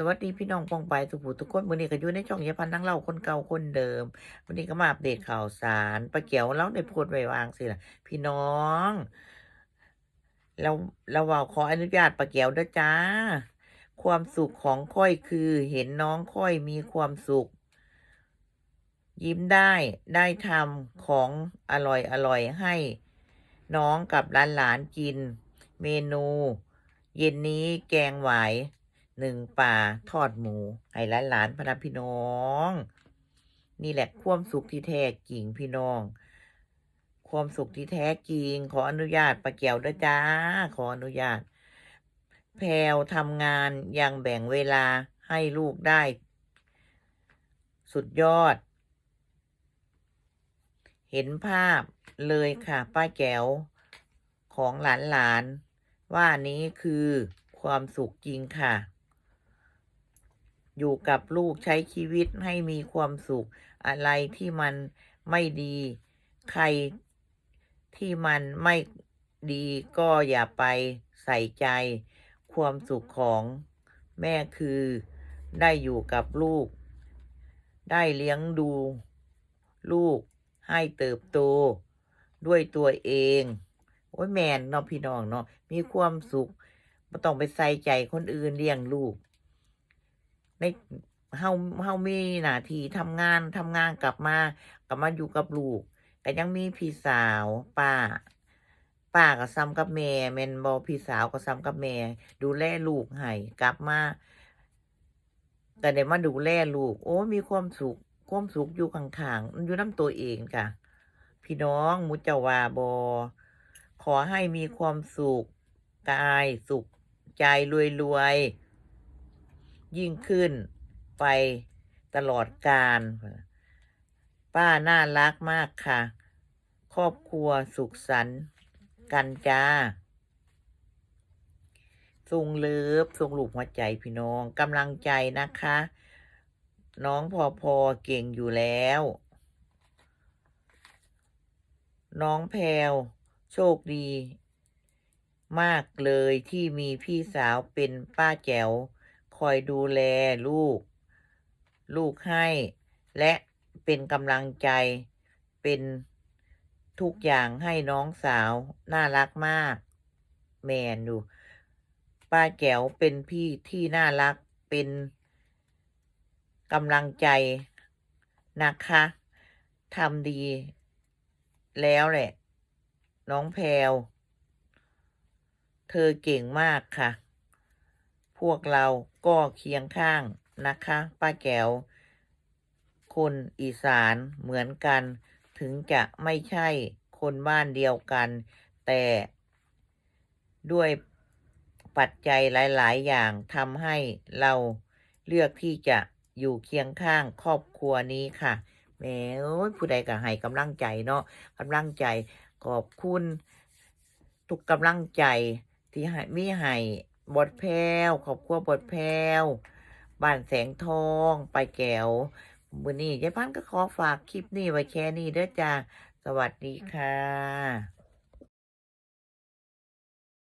สวัสดีพี่น้องปองไปสุภูทุกคนวันนี้ก็อยู่ในช่องยายพันธ์ทั้งเราคนเก่าคนเดิมวันนี้ก็มาอัปเดตข่าวสารปลาเกียวเล่าในโพดไว้วางสิล่ะพี่น้องเราเราว่าขออนุญาตปลาเกียวด้วยจ้า ความสุขของค่อยคือเห็นน้องค่อยมีความสุข ยิ้มได้ได้ทำของอร่อยอร่อยให้ น้องกับหลานหลานๆกิน เมนู เย็นนี้แกงหวาย หนึ่งป่าทอดหมูให้หลานหลานพนักพี่น้อง นี่แหละความสุขที่แท้จริงพี่น้อง ความสุขที่แท้จริง ขออนุญาตปะเกี่ยวด้วยจ้า ขออนุญาต แพลวทำงานยังแบ่งเวลาให้ลูกได้ สุดยอด เห็นภาพเลยค่ะ ป้าแก้วของหลานๆว่านี้คือความสุขจริงค่ะ อยู่กับลูกใช้ชีวิตให้มีความสุข อะไรที่มันไม่ดี ใครที่มันไม่ดีก็อย่าไปใส่ใจ ความสุขของแม่คือ ได้อยู่กับลูก ได้เลี้ยงดู ลูกให้เติบโต ด้วยตัวเองโอ้ยแมนเนาะพี่น้องเนาะมีความสุขไม่ต้องไปใส่ใจคนอื่นเลี้ยงลูก ในเฮาเฮามีหน้าที่ทำงานทำงานกลับมากลับมาอยู่กับลูกแต่ยังมีพี่สาวป้าป้าก็ซ้ำกับแม่แมนบ่พี่สาวก็ซ้ำกับแม่ดูแลลูกให้กลับมาแต่ได้มาดูแลลูก โอ้ มีความสุขความสุขอยู่ข้างๆอยู่น้ำตัวเองค่ะ พี่น้องมุจาวาบอขอให้มีความสุขกายสุขใจรวยๆ ยิ่งขึ้นไปตลอดกาลป้าน่ารักมากค่ะ ครอบครัวสุขสันต์กันจ้าส่งเลิฟส่งหลูกหัวใจพี่น้องกำลังใจนะคะ น้องพอพอเก่งอยู่แล้ว น้องแพลวโชคดี มากเลยที่มีพี่สาวเป็นป้าแจ๋ว คอยดูแลลูก ลูกให้ และเป็นกำลังใจเป็นทุกอย่างให้น้องสาว น่ารักมาก แมนดูป้าแจ๋วเป็นพี่ที่น่ารักเป็นกำลังใจนะคะทำดีแล้วแหละ น้องแพลวเธอเก่งมากค่ะ พวกเรา ก็เคียงข้างนะคะ ป้าแก้ว คนอีสานเหมือนกัน ถึงจะไม่ใช่คนบ้านเดียวกัน แต่ด้วยปัจจัยหลาย ๆ อย่างทำให้เราเลือกที่จะอยู่เคียงข้างครอบครัวนี้ค่ะแหม้ผู้ใดก็ให้กำลังใจเนาะกำลังใจขอบคุณทุกกำลังใจที่ให้มีให้ บทแพวขอบครัวบทแพวบ้านแสงทองไปแก้วมือนี้ยายพันธ์ก็ขอฝากคลิปนี้ไว้แค่นี้เด้อจ้า สวัสดีค่ะ